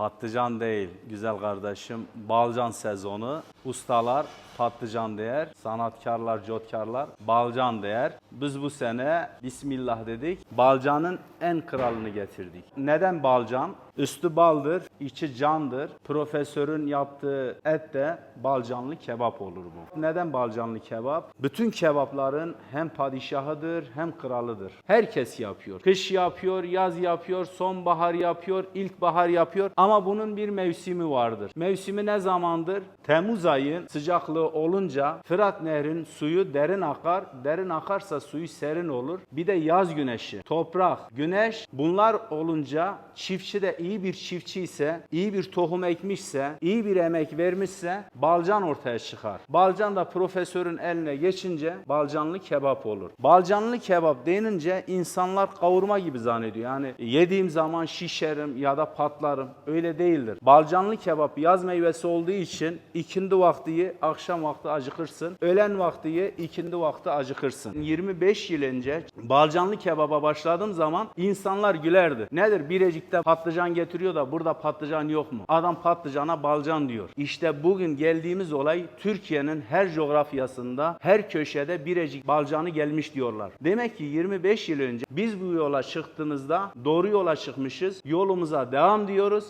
Patlıcan değil güzel kardeşim. Balcan sezonu. Ustalar patlıcan değer, sanatkarlar, cotkarlar balcan değer. Biz bu sene Bismillah dedik. Balcanın en kralını getirdik. Neden balcan? Üstü baldır, içi candır. Profesörün yaptığı et de balcanlı kebap olur bu. Neden balcanlı kebap? Bütün kebapların hem padişahıdır hem kralıdır. Herkes yapıyor. Kış yapıyor, yaz yapıyor, sonbahar yapıyor, ilkbahar yapıyor. Ama bunun bir mevsimi vardır. Mevsimi ne zamandır? Temmuz ayın sıcaklığı olunca Fırat Nehri'nin suyu derin akar. Derin akarsa suyu serin olur. Bir de yaz güneşi, toprak, güneş bunlar olunca çiftçi de iyi bir çiftçi ise, iyi bir tohum ekmişse, iyi bir emek vermişse balcan ortaya çıkar. Balcan da profesörün eline geçince balcanlı kebap olur. Balcanlı kebap denince insanlar kavurma gibi zannediyor. Yani yediğim zaman şişerim ya da patlarım. Öyle değildir. Balcanlı kebap yaz meyvesi olduğu için ikindi vakti ye, akşam vakti acıkırsın. Öğlen vakti ye, ikindi vakti acıkırsın. 25 yıl önce balcanlı kebaba başladığım zaman insanlar gülerdi. Nedir? Birecik'te patlıcan getiriyor da burada patlıcan yok mu? Adam patlıcana balcan diyor. İşte bugün geldiğimiz olay Türkiye'nin her coğrafyasında, her köşede Birecik balcanı gelmiş diyorlar. Demek ki 25 yıl önce biz bu yola çıktığımızda doğru yola çıkmışız. Yolumuza devam diyoruz.